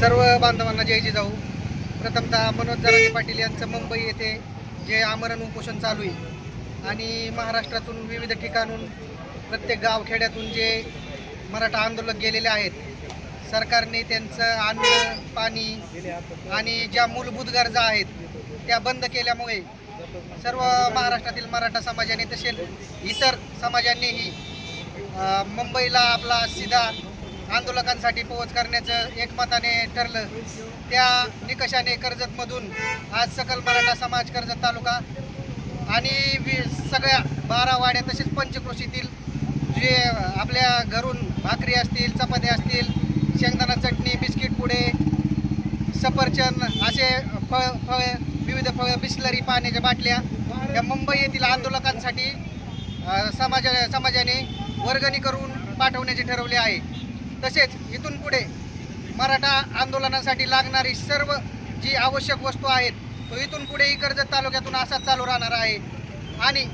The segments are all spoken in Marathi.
सर्व बांधवांना जय जिजाऊ प्रथमतः मनोज जराजे पाटील यांचं मुंबई येथे जे आमरण उपोषण चालू आहे. आणि महाराष्ट्रातून विविध ठिकाणून प्रत्येक गावखेड्यातून जे मराठा आंदोलक गेलेले आहेत सरकारने त्यांचं अन्न पाणी आणि ज्या मूलभूत गरजा आहेत त्या बंद केल्यामुळे सर्व महाराष्ट्रातील मराठा समाजाने तसेच इतर समाजांनीही मुंबईला आपला सीधा आंदोलकांसाठी पोहोच करण्याचं एकमताने ठरलं. त्या निकषाने कर्जतमधून आज सकल मराठा समाज कर्जत तालुका आणि वि सगळ्या बारावाड्या तसेच पंचक्रोशीतील जे आपल्या घरून भाकरी असतील चपात्या असतील शेंगदाणा चटणी बिस्किट पुडे सफरचंद असे फळ फळ विविध फळ बिस्लरी पाण्याच्या बाटल्या या मुंबई येथील आंदोलकांसाठी समाजा समाजाने वर्गणी करून पाठवण्याचे ठरवले आहे. तसेच इथून पुढे मराठा आंदोलनासाठी लागणारी सर्व जी आवश्यक वस्तू आहेत तो इथून पुढेही कर्जत तालुक्यातून असाच चालू राहणार आहे. आणि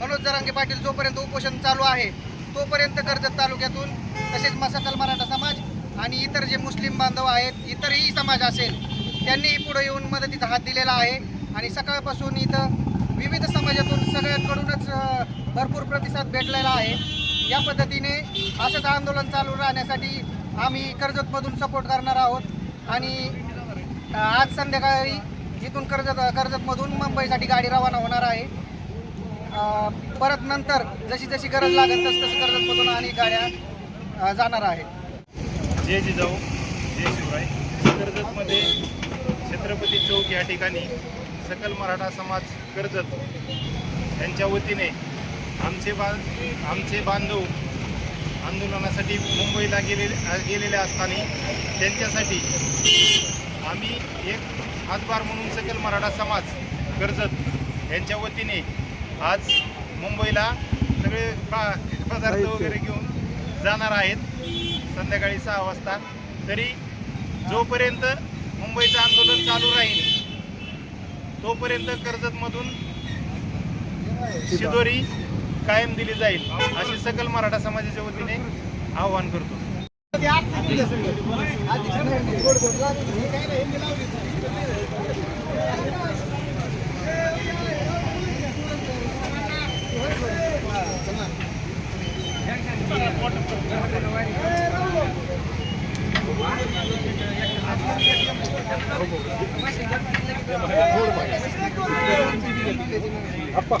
मनोज जरांगे पाटील जोपर्यंत उपोषण चालू आहे तोपर्यंत कर्जत तालुक्यातून तसेच मसाकल मराठा समाज आणि इतर जे मुस्लिम बांधव आहेत इतरही समाज असेल त्यांनीही पुढे येऊन मदतीचा हात दिलेला आहे. आणि सकाळपासून इथं विविध समाजातून सगळ्यांकडूनच भरपूर प्रतिसाद भेटलेला आहे. या पद्धतीने असंच आंदोलन चालू राहण्यासाठी आम्ही कर्जतमधून सपोर्ट करणार आहोत. आणि आज संध्याकाळी इथून कर्जत कर्जतमधून मुंबईसाठी गाडी रवाना होणार आहे. परत नंतर जशी जशी गरज लागेल तस तसं कर्जतमधून आणि गाड्या जाणार आहेत. जे जिजाऊ जे शिवराय. कर्जतमध्ये छत्रपती चौक या ठिकाणी सकल मराठा समाज कर्जत यांच्या वतीने आमचे बा आमचे बांधव आंदोलनासाठी मुंबईला गेलेले गेलेले असताना त्यांच्यासाठी आम्ही एक हातभार म्हणून सकल मराठा समाज कर्जत यांच्या वतीने आज मुंबईला सगळे पा पदार्थ वगैरे घेऊन जाणार आहेत. संध्याकाळी सहा वाजता. तरी जोपर्यंत मुंबईचं आंदोलन चालू राहील तोपर्यंत कर्जतमधून शिदोरी कायम दिली जाईल अशी सकल मराठा समाजाच्या वतीने आवाहन करतो. अप्पा